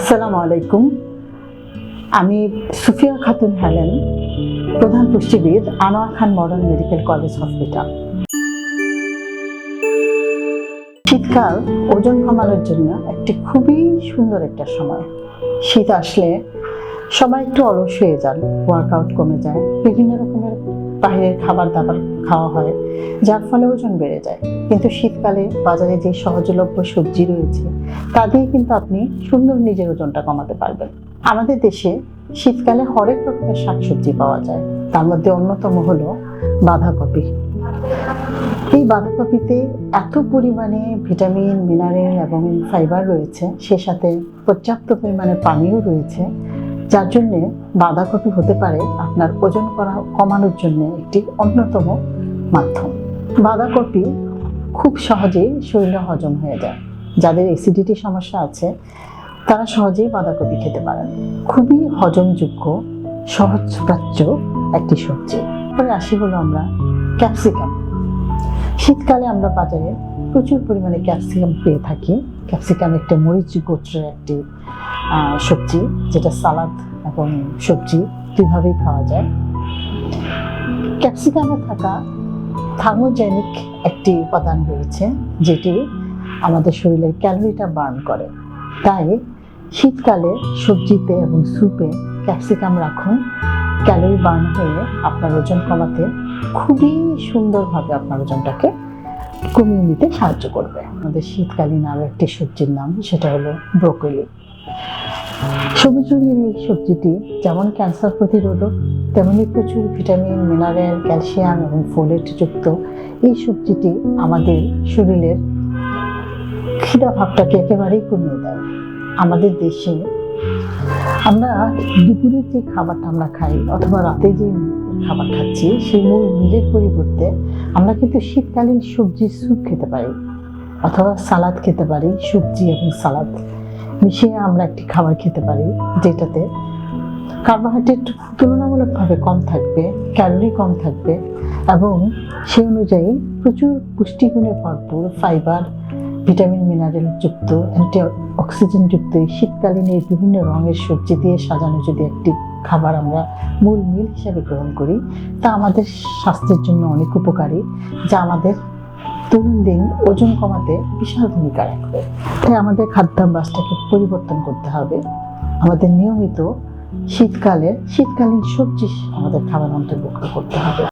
আসসালামু আলাইকুম। আমি সুফিয়া খাতুন হেলেন, প্রধান পুষ্টিবিদ, Anwar Khan modern medical college hospital. শীতকাল ওজন কমানোর জন্য একটি খুবই সুন্দর একটা সময়। শীত আসলে সবাই একটু অলস হয়ে যান ওয়ার্কআউট কমে যায়, বিভিন্ন রকমের বাইরের খাবার দাবার খাওয়া হয়, যার ফলে ওজন বেড়ে যায়। কিন্তু শীতকালে বাজারে যে সহজলভ্য সবজি রয়েছে, তা দিয়ে কিন্তু আপনি সুন্দর নিজের ওজনটা কমাতে পারবেন। আমাদের দেশে শীতকালে হরেক রকমের শাকসবজি পাওয়া যায়। তার মধ্যে অন্যতম হলো বাঁধাকপি। এই বাঁধাকপিতে এত পরিমাণে ভিটামিন, মিনারেল এবং ফাইবার রয়েছে, সে সাথে পর্যাপ্ত পরিমাণে পানিও রয়েছে, যার জন্যে বাঁধাকপি হতে পারে আপনার ওজন করা, কমানোর জন্য একটি অন্যতম মাধ্যম। বাঁধাকপি খুব সহজেই শরীরে হজম হয়ে যায়। যাদের অ্যাসিডিটি সমস্যা আছে, তারা সহজেই বাঁধাকপি খেতে পারেন। খুবই হজমযোগ্য, সহজপ্রাচ্য একটি সবজি। পরে আসি হলো আমরা ক্যাপসিকাম শীতকালে আমরা বাজারে প্রচুর পরিমাণে ক্যাপসিকাম পেয়ে থাকি। ক্যাপসিকাম একটা মরিচ গোত্রের একটি সবজি, যেটা সালাদ এবং সবজি দুইভাবেই খাওয়া যায়। ক্যাপসিকামে থাকা থার্মোজেনিক একটি উপাদান রয়েছে, যেটি আমাদের শরীরের ক্যালোরিটা বার্ন করে। তাই শীতকালে সবজিতে এবং স্যুপে ক্যাপসিকাম রাখুন। ক্যালোরি বার্ন হয়ে আপনার ওজন কমাতে খুবই সুন্দরভাবে আপনার ওজনটাকে কমিয়ে নিতে সাহায্য করবে। আমাদের শীতকালীন আরও একটি সবজির নাম, সেটা হলো ব্রোকলি। সবুজ রঙের এই সবজিটি যেমন ক্যান্সার প্রতিরোধক, তেমনি প্রচুর ভিটামিন, মিনারেল, ক্যালসিয়াম এবং ফোলেট যুক্ত এই সবজিটি আমাদের শরীরের খিদা ভাবটাকে একেবারেই কমিয়ে দেয়। আমাদের দেশে আমরা দুপুরের যে খাবারটা আমরা খাই অথবা রাতে যে খাবার খাচ্ছি, সেই মূল মিলের পরিবর্তে আমরা কিন্তু শীতকালীন সবজির স্যুপ খেতে পারি অথবা সালাদ খেতে পারি, সবজি এবং সালাদ। মিশিয়ে আমরা একটি খাবার খেতে পারি যেটাতে কার্বোহাইড্রেট তুলনামূলকভাবে কম থাকবে, ক্যালোরি কম থাকবে এবং সেই অনুযায়ী প্রচুর পুষ্টিগুণে ভরপুর ফাইবার, ভিটামিন, মিনারেল যুক্ত অ্যান্টি অক্সিজেন যুক্ত এই শীতকালীন এই বিভিন্ন রঙের সবজি দিয়ে সাজানো যদি একটি খাবার আমরা মূল মিল হিসাবে গ্রহণ করি, তা আমাদের স্বাস্থ্যের জন্য অনেক উপকারী, যা আমাদের দৈনন্দিন ওজন কমাতে বিশাল ভূমিকা রাখবে। তাই আমাদের খাদ্যাভ্যাসটাকে পরিবর্তন করতে হবে। আমাদের নিয়মিত শীতকালে, শীতকালীন সবজি আমাদের খাবার অন্তর্ভুক্ত করতে হবে।